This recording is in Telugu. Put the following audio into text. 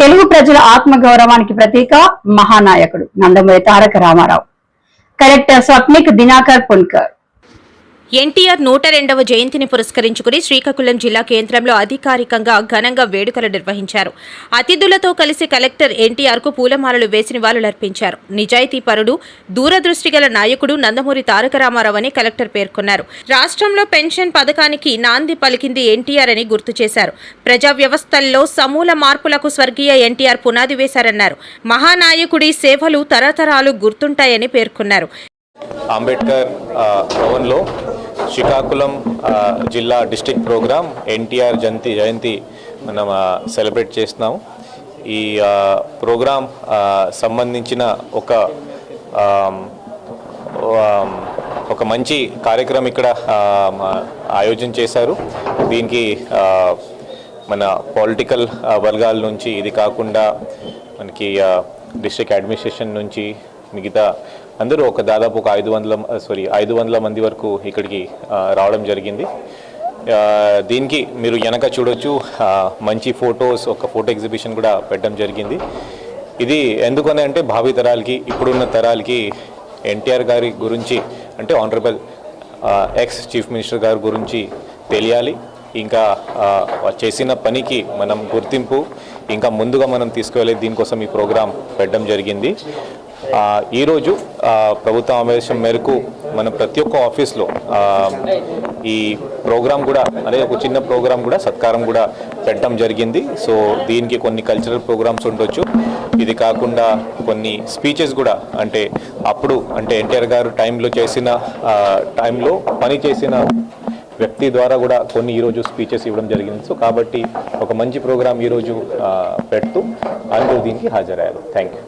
తెలుగు ప్రజల ఆత్మగౌరవానికి ప్రతీక మహానాయకుడు నందమూరి తారక రామారావు. కలెక్టర్ స్వప్నిక్ దినాకర్ పున్కర్. ఎన్టీఆర్ నూట రెండవ జయంతిని పురస్కరించుకుని శ్రీకాకుళం జిల్లా కేంద్రంలో అధికారికంగా ఘనంగా వేడుకలు నిర్వహించారు. అతిథులతో కలిసి కలెక్టర్ ఎన్టీఆర్కు పూలమాలలు వేసి నివాళులర్పించారు నిజాయితీ పరుడు దూరదృష్టి గల నాయకుడు నందమూరి తారక రామారావు అని కలెక్టర్ పేర్కొన్నారు. రాష్ట్రంలో పెన్షన్ పథకానికి నాంది పలికింది ఎన్టీఆర్ అని గుర్తు చేశారు. ప్రజా వ్యవస్థల్లో సమూల మార్పులకు స్వర్గీయ ఎన్టీఆర్ పునాది వేశారన్నారు. మహానాయకుడి సేవలు తరతరాలు గుర్తుంటాయని పేర్కొన్నారు. అంబేద్కర్ భవన్లో శ్రీకాకుళం జిల్లా డిస్టిక్ ప్రోగ్రామ్ ఎన్టీఆర్ జయంతి జయంతి మనం సెలబ్రేట్ చేస్తున్నాము. ఈ ప్రోగ్రాం సంబంధించిన ఒక ఒక మంచి కార్యక్రమం ఇక్కడ ఆయోజన చేశారు. దీనికి మన పొలిటికల్ వర్గాల నుంచి ఇది కాకుండా మనకి డిస్ట్రిక్ట్ అడ్మినిస్ట్రేషన్ నుంచి మిగతా అందరూ ఒక దాదాపు ఒక ఐదు వందల సారీ ఐదు వందల మంది వరకు ఇక్కడికి రావడం జరిగింది. దీనికి మీరు వెనక చూడొచ్చు మంచి ఫొటోస్ ఒక ఫోటో ఎగ్జిబిషన్ కూడా పెట్టడం జరిగింది. ఇది ఎందుకని అంటే భావి తరాలకి ఇప్పుడున్న తరాలకి ఎన్టీఆర్ గారి గురించి అంటే ఆనరబుల్ ఎక్స్ చీఫ్ మినిస్టర్ గారి గురించి తెలియాలి. ఇంకా చేసిన పనికి మనం గుర్తింపు ఇంకా ముందుగా మనం తీసుకువెళ్ళే దీనికోసం ఈ ప్రోగ్రాం పెట్టడం జరిగింది. ఈరోజు ప్రభుత్వ ఆదేశం మేరకు మన ప్రతి ఒక్క ఆఫీస్లో ఈ ప్రోగ్రాం కూడా అదే ఒక చిన్న ప్రోగ్రాం కూడా సత్కారం కూడా పెట్టడం జరిగింది. సో దీనికి కొన్ని కల్చరల్ ప్రోగ్రామ్స్ ఉండొచ్చు. ఇది కాకుండా కొన్ని స్పీచెస్ కూడా అంటే అప్పుడు అంటే ఎన్టీఆర్ గారు టైంలో చేసిన టైంలో పని చేసిన వ్యక్తి ద్వారా కూడా కొన్ని ఈరోజు స్పీచెస్ ఇవ్వడం జరిగింది. సో కాబట్టి ఒక మంచి ప్రోగ్రాం ఈరోజు పెడుతూ అందరూ దీనికి హాజరయ్యారు. Thank you